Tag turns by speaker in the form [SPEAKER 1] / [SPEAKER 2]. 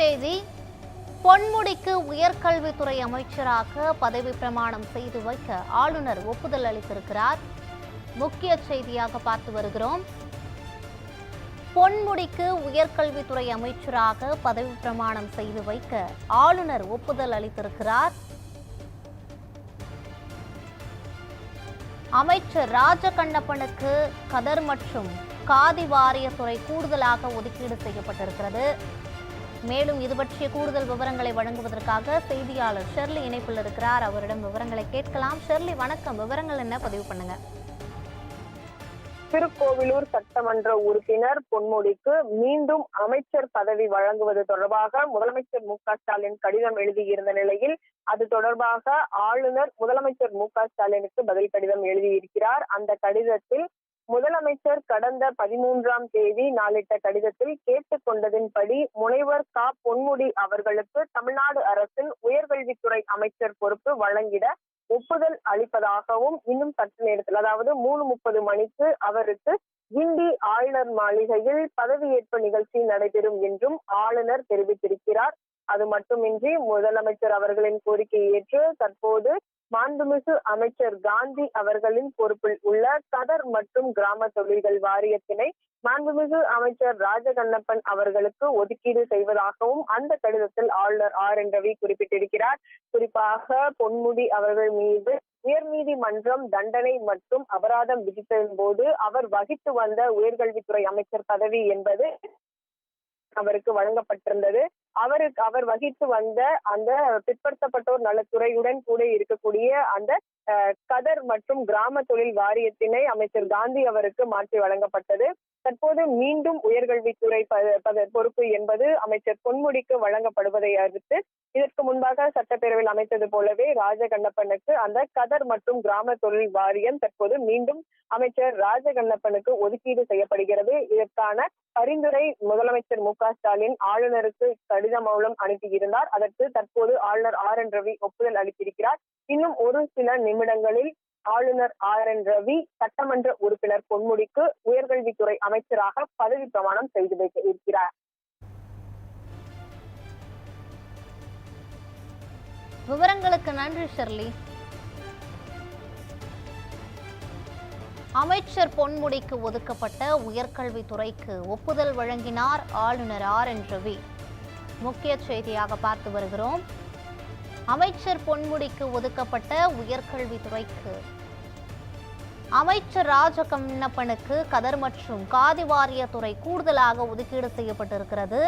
[SPEAKER 1] செய்தி. பொன்முடிக்கு உயர்கல்வித்துறை அமைச்சராக பதவி பிரமாணம் செய்து வைக்க ஆளுநர் ஒப்புதல் அளித்திருக்கிறார். முக்கிய செய்தியாக பார்த்து வருகிறோம். பொன்முடிக்கு உயர்கல்வித்துறை அமைச்சராக பதவி பிரமாணம் செய்து வைக்க ஆளுநர் ஒப்புதல் அளித்திருக்கிறார். அமைச்சர் ராஜகண்ணப்பனுக்கு கதர் மற்றும் காதி வாரியத்துறை கூடுதலாக ஒதுக்கீடு செய்யப்பட்டிருக்கிறது. மேலும் இது பற்றிய கூடுதல் விவரங்களை வழங்குவதற்காக செய்தியாளர் ஷெர்லி இணைப்பில் இருக்கிறார். அவரிடம் விவரங்களை கேட்கலாம். ஷெர்லி வணக்கம். விவரங்கள் என்ன பதிவு பண்ணுங்க?
[SPEAKER 2] திருக்கோவிலூர் சட்டமன்ற உறுப்பினர் பொன்முடிக்கு மீண்டும் அமைச்சர் பதவி வழங்குவது தொடர்பாக முதலமைச்சர் மு க ஸ்டாலின் கடிதம் எழுதியிருந்த நிலையில் அது தொடர்பாக ஆளுநர் முதலமைச்சர் மு க ஸ்டாலினுக்கு பதில் கடிதம் எழுதியிருக்கிறார். அந்த கடிதத்தில் முதலமைச்சர் கடந்த பதிமூன்றாம் தேதி நாளிட்ட கடிதத்தில் கேட்டுக்கொண்டதின்படி முனைவர் க. பொன்முடி அவர்களுக்கு தமிழ்நாடு அரசின் உயர்கல்வித்துறை அமைச்சர் பொறுப்பு வழங்கிட ஒப்புதல் அளிப்பதாகவும் இன்னும் சற்று நேரத்தில் அதாவது மூணு முப்பது மணிக்கு அவருக்கு கிண்டி ஆளுநர் மாளிகையில் பதவியேற்பு நிகழ்ச்சி நடைபெறும் என்றும் ஆளுநர் தெரிவித்திருக்கிறார். அது மட்டுமின்றி முதலமைச்சர் அவர்களின் கோரிக்கையை ஏற்று தற்போது மாண்புமிகு அமைச்சர் காந்தி அவர்களின் பொறுப்பில் உள்ள கதர் மற்றும் கிராம தொழில்கள் வாரியத்தினை மாண்புமிகு அமைச்சர் ராஜகண்ணப்பன் அவர்களுக்கு ஒதுக்கீடு செய்வதாகவும் அந்த கடிதத்தில் ஆளுநர் ஆர் என் ரவி குறிப்பிட்டிருக்கிறார். குறிப்பாக பொன்முடி அவர்கள் மீது உயர்நீதிமன்றம் தண்டனை மற்றும் அபராதம் விதித்ததன் போது அவர் வகித்து வந்த உயர்கல்வித்துறை அமைச்சர் பதவி என்பது அவருக்கு வழங்கப்பட்டிருந்தது. அவருக்கு அவர் வகித்து வந்த அந்த பிற்படுத்தப்பட்டோர் நலத்துறையுடன் கூட இருக்கக்கூடிய அந்த கதர் மற்றும் கிராம தொழில் வாரியத்தினை அமைச்சர் காந்தி அவருக்கு மாற்றி வழங்கப்பட்டது. தற்போது மீண்டும் உயர்கல்வித்துறை பொறுப்பு என்பது அமைச்சர் பொன்முடிக்கு வழங்கப்படுவதை அடுத்து இதற்கு முன்பாக சட்டப்பேரவையில் அமைத்தது போலவே ராஜகண்ணப்பனுக்கு அந்த கதர் மற்றும் கிராம தொழில் வாரியம் தற்போது மீண்டும் அமைச்சர் ராஜகண்ணப்பனுக்கு ஒதுக்கீடு செய்யப்படுகிறது. இதற்கான பரிந்துரை முதலமைச்சர் மு க ஸ்டாலின் ஆளுநருக்கு கடிதம் மூலம் அனுப்பியிருந்தார். அதற்கு தற்போது ஆளுநர் ஆர் என் ரவி ஒப்புதல் அளித்திருக்கிறார். இன்னும் ஒரு சில நிமிடங்களில் ஆளுநர் ஆர் என் ரவி சட்டமன்ற உறுப்பினர் பொன்முடிக்கு உயர்கல்வித்துறை அமைச்சராக பதவி பிரமாணம் செய்து வைக்க இருக்கிறார்.
[SPEAKER 1] விவரங்களுக்கு நன்றி ஷெர்லி. அமைச்சர் பொன்முடிக்கு ஒதுக்கப்பட்ட உயர்கல்வித்துறைக்கு ஒப்புதல் வழங்கினார் ஆளுநர் ஆர் என் ரவி. முக்கிய செய்தியாக பார்த்து வருகிறோம். அமைச்சர் பொன்முடிக்கு ஒதுக்கப்பட்ட உயர்கல்வித்துறைக்கு. அமைச்சர் ராஜகண்ணப்பனுக்கு கதர் மற்றும் காதி வாரியத்துறை கூடுதலாக ஒதுக்கீடு செய்யப்பட்டிருக்கிறது.